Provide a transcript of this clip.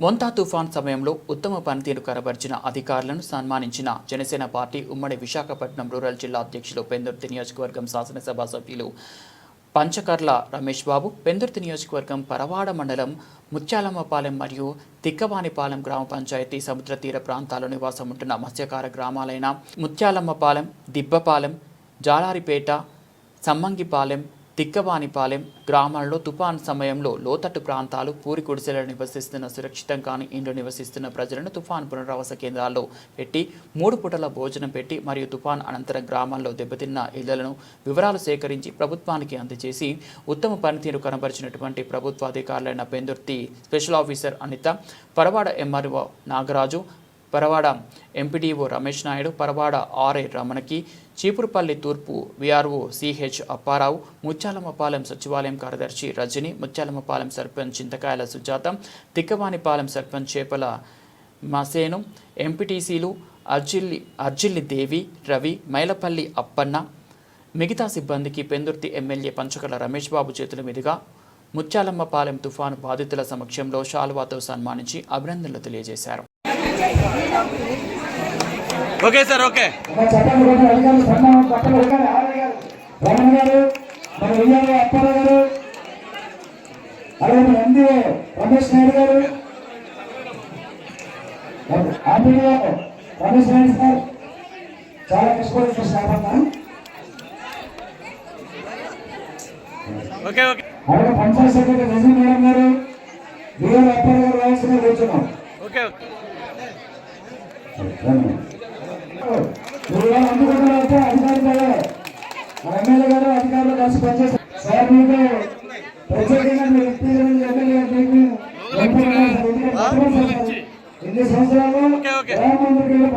మొంతా తుఫాన్ సమయంలో ఉత్తమ పనితీరు కనబరిచిన అధికారులను సన్మానించిన జనసేన పార్టీ ఉమ్మడి విశాఖపట్నం రూరల్ జిల్లా అధ్యక్షులు పెందుర్తి నియోజకవర్గం శాసనసభ సభ్యులు పంచకర్ల రమేష్ బాబు పెందుర్తి నియోజకవర్గం పరవాడ మండలం ముత్యాలమ్మపాలెం మరియు తిక్కవానిపాలెం గ్రామ పంచాయతీ సముద్ర తీర ప్రాంతాల్లో నివాసం ఉంటున్న మత్స్యకార గ్రామాలైన ముత్యాలమ్మపాలెం దిబ్బపాలెం జాలారిపేట సమ్మంగిపాలెం తిక్కవానిపాలెం గ్రామాల్లో తుఫాన్ సమయంలో లోతట్టు ప్రాంతాలు పూరి గుడిసెలలో నివసిస్తున్న సురక్షితం కాని ఇండ్లు నివసిస్తున్న ప్రజలను తుఫాన్ పునరావాస కేంద్రాల్లో పెట్టి మూడు పూటల భోజనం పెట్టి మరియు తుఫాన్ అనంతరం గ్రామాల్లో దెబ్బతిన్న ఇళ్ళను వివరాలు సేకరించి ప్రభుత్వానికి అందజేసి ఉత్తమ పనితీరు కనబరిచినటువంటి ప్రభుత్వాధికారులైన Pendurthi special officer Anitha Paravada MRO Nagaraju Paravada MPDO Ramesh Naidu Paravada RA రమణకి Cheepurupalli తూర్పు విఆర్ఓ సిహెచ్ అప్పారావు ముత్యాలమ్మపాలెం సచివాలయం కార్యదర్శి రజని ముత్యాలమ్మపాలెం సర్పంచ్ చింతకాయల సుజాత తిక్కవానిపాలెం సర్పంచ్ చేపల మసేను ఎంపీటీసీలు అర్జిల్లి అర్జిల్లి దేవి రవి మైలపల్లి అప్పన్న మిగతా సిబ్బందికి Pendurthi M L A Panchakala Ramesh Babu చేతుల మీదుగా ముత్యాలమ్మపాలెం తుఫాను బాధితుల సమక్షంలో శాలువాతో సన్మానించి అభినందనలు తెలియజేశారు. Okay sir okay. Ramesh Naidu గారు రమేష్ నాయుడు సార్ చాలా కష్టపడి అలాగే పంచాయత్ సెక్రటరీ రజనీ మేడం గారు అప్పారావు గారు రావాల్సిన కూర్చున్నాం. ఓకే ఓకే అధికారులు మన ఎమ్మెల్యే గారు అధికారులు కలిసి పనిచేస్తారు సార్ మీకు ప్రత్యేకంగా మీరు ఎమ్మెల్యే గారు ఎన్ని సంవత్సరాలు ఓకే, ఓకే. గ్రామాంతరికలో